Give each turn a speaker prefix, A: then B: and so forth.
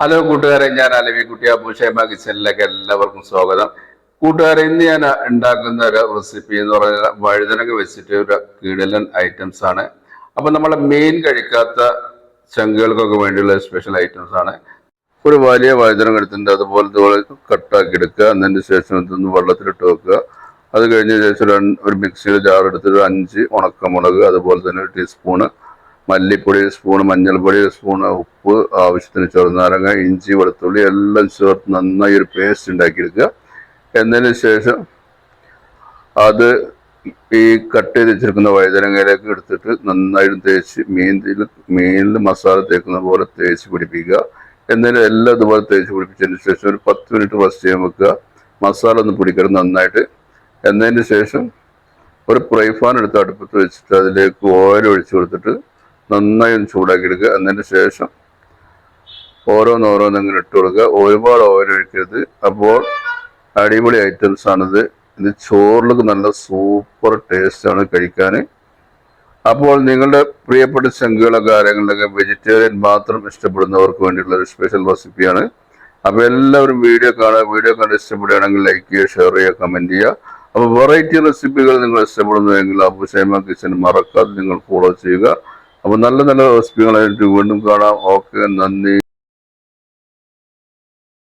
A: Hello കൂട്ടുകാരെ ഞാൻ അലവി കുട്ടി അബുഷേമ കിച്ചനിലേക്ക് എല്ലാവർക്കും സ്വാഗതം. കൂട്ടുകാരെ ഇന്ന് ഞാൻ ഉണ്ടാക്കുന്ന ഒരു റെസിപ്പി എന്ന് പറഞ്ഞാൽ വഴുതനങ്ങ വെച്ചിട്ട് ഒരു കിടലൻ ഐറ്റംസ് ആണ്. അപ്പൊ നമ്മളെ മീൻ കഴിക്കാത്ത ചങ്കുകൾക്കൊക്കെ വേണ്ടിയുള്ള സ്പെഷ്യൽ ഐറ്റംസ് ആണ്. ഒരു വലിയ വഴുതനങ്ങ എടുത്തിട്ടുണ്ട്. അതുപോലെ പോലെ കട്ടാക്കി എടുക്കുക. അതിന് ശേഷം ഇതൊന്ന് വെള്ളത്തിലിട്ട് വെക്കുക. അത് കഴിഞ്ഞ ശേഷം ഒരു മിക്സിയിൽ ജാർ എടുത്തിട്ട് അഞ്ച് ഉണക്കമുളക് അതുപോലെ തന്നെ ഒരു ടീസ്പൂണ് മല്ലിപ്പൊടി ഒരു സ്പൂൺ മഞ്ഞൾപ്പൊടി ഒരു സ്പൂൺ ഉപ്പ് ആവശ്യത്തിന് ചെറുനാരങ്ങ ഇഞ്ചി വെളുത്തുള്ളി എല്ലാം ചേർത്ത് നന്നായി ഒരു പേസ്റ്റ് ഉണ്ടാക്കിയെടുക്കുക. എന്നതിന് ശേഷം അത് ഈ കട്ട് ചെയ്ത് വെച്ചിരിക്കുന്ന വഴുതനങ്ങയിലേക്ക് എടുത്തിട്ട് നന്നായിട്ട് തേച്ച് മീനിൽ മീനിൽ മസാല തേക്കുന്ന പോലെ തേച്ച് പിടിപ്പിക്കുക. എന്നാലും എല്ലാം ഇതുപോലെ തേച്ച് പിടിപ്പിച്ചതിന് ശേഷം ഒരു പത്ത് മിനിറ്റ് റെസ്റ്റ് ചെയ്യാൻ വെക്കുക. മസാല ഒന്ന് പിടിക്കണം നന്നായിട്ട്. എന്നതിന് ശേഷം ഒരു ഫ്രൈ പാൻ എടുത്ത് അടുപ്പത്ത് വെച്ചിട്ട് അതിലേക്ക് ഓയിൽ ഒഴിച്ചു കൊടുത്തിട്ട് നന്നായി ഒന്ന് ചൂടാക്കി എടുക്കുക. എന്നതിന് ശേഷം ഓരോന്നോരോന്ന് ഇങ്ങനെ ഇട്ട് കൊടുക്കുക. ഒരുപാട് ഓയിൽ അപ്പോൾ അടിപൊളി ഐറ്റംസ് ആണിത്. ഇത് ചോറിലൊക്കെ നല്ല സൂപ്പർ ടേസ്റ്റ് ആണ് കഴിക്കാൻ. അപ്പോൾ നിങ്ങളുടെ പ്രിയപ്പെട്ട ചങ്കുകളൊക്കെ ആരെങ്കിലൊക്കെ വെജിറ്റേറിയൻ മാത്രം ഇഷ്ടപ്പെടുന്നവർക്ക് വേണ്ടിയിട്ടുള്ള ഒരു സ്പെഷ്യൽ റെസിപ്പിയാണ് അപ്പോൾ എല്ലാവരും വീഡിയോ കാണുക വീഡിയോ കണ്ട് ഇഷ്ടപ്പെടുകയാണെങ്കിൽ ലൈക്ക് ചെയ്യുക ഷെയർ ചെയ്യുക കമന്റ് ചെയ്യുക. അപ്പോൾ വെറൈറ്റി റെസിപ്പികൾ നിങ്ങൾ ഇഷ്ടപ്പെടുന്നുവെങ്കിൽ അബുസൈമ കിച്ചൻ മറക്കാതെ നിങ്ങൾ ഫോളോ ചെയ്യുക. അപ്പോൾ നല്ല നല്ല റെസിപ്പികളായിട്ട് വീണ്ടും കാണാം. ഓക്കെ നന്ദി.